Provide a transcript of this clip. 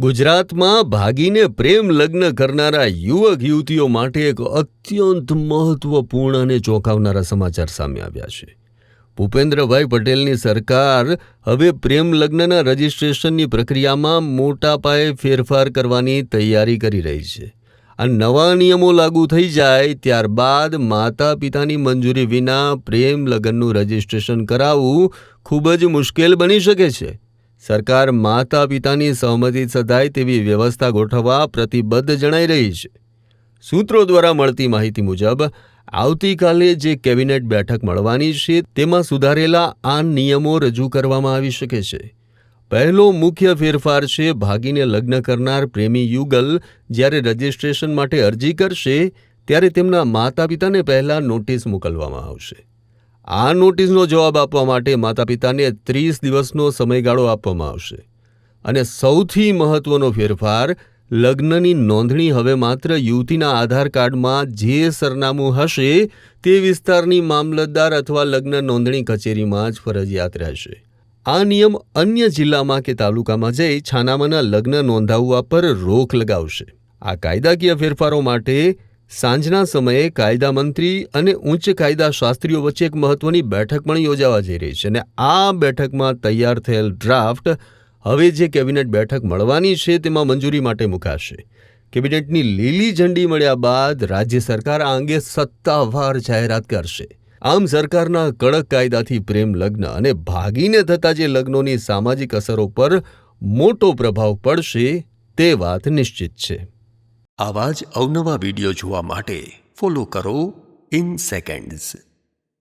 ગુજરાતમાં ભાગીને પ્રેમ લગ્ન કરનારા યુવક યુવતીઓ માટે એક અત્યંત મહત્વપૂર્ણ અને ચોંકાવનારા સમાચાર સામે આવ્યા છે. ભૂપેન્દ્રભાઈ પટેલની સરકાર હવે પ્રેમ લગ્નના રજિસ્ટ્રેશનની પ્રક્રિયામાં મોટા પાયે ફેરફાર કરવાની તૈયારી કરી રહી છે. આ નવા નિયમો લાગુ થઈ જાય ત્યારબાદ માતા પિતાની મંજૂરી વિના પ્રેમ લગ્નનું રજિસ્ટ્રેશન કરાવવું ખૂબ જ મુશ્કેલ બની શકે છે. સરકાર માતા પિતાની સહમતિ સધાય તેવી વ્યવસ્થા ગોઠવવા પ્રતિબદ્ધ જણાઈ રહી છે. સૂત્રો દ્વારા મળતી માહિતી મુજબ, આવતીકાલે જે કેબિનેટ બેઠક મળવાની છે, તેમાં સુધારેલા આ નિયમો રજૂ કરવામાં આવી શકે છે. પહેલો મુખ્ય ફેરફાર છે, ભાગીને લગ્ન કરનાર પ્રેમી યુગલ જ્યારે રજિસ્ટ્રેશન માટે અરજી કરશે, ત્યારે તેમના માતા પિતાને પહેલાં નોટિસ મોકલવામાં આવશે. આ નોટિસનો જવાબ આપવા માટે માતા પિતાને ત્રીસ દિવસનો સમયગાળો આપવામાં આવશે. અને સૌથી મહત્વનો ફેરફાર, લગ્નની નોંધણી હવે માત્ર યુવતીના આધાર કાર્ડમાં જે સરનામું હશે તે વિસ્તારની મામલતદાર અથવા લગ્ન નોંધણી કચેરીમાં જ ફરજિયાત રહેશે. આ નિયમ અન્ય જિલ્લામાં કે તાલુકામાં જઈ છાનામાના લગ્ન નોંધાવવા પર રોક લગાવશે. આ કાયદાકીય ફેરફારો માટે સાંજના સમયે કાયદા મંત્રી અને ઉચ્ચ કાયદા શાસ્ત્રીઓ વચ્ચે એક મહત્વની બેઠક પણ યોજાવા જઈ રહી છે અને આ બેઠકમાં તૈયાર થયેલ ડ્રાફ્ટ હવે જે કેબિનેટ બેઠક મળવાની છે તેમાં મંજૂરી માટે મુકાશે. કેબિનેટની લીલી ઝંડી મળ્યા બાદ રાજ્ય સરકાર આ અંગે સત્તાવાર જાહેરાત કરશે. આમ સરકારના કડક કાયદાથી પ્રેમ, લગ્ન અને ભાગીને થતા જે લગ્નોની સામાજિક અસરો પર મોટો પ્રભાવ પડશે તે વાત નિશ્ચિત છે. આવા જ અવનવા વીડિયો જોવા માટે ફોલો કરો ઇન સેકન્ડ્સ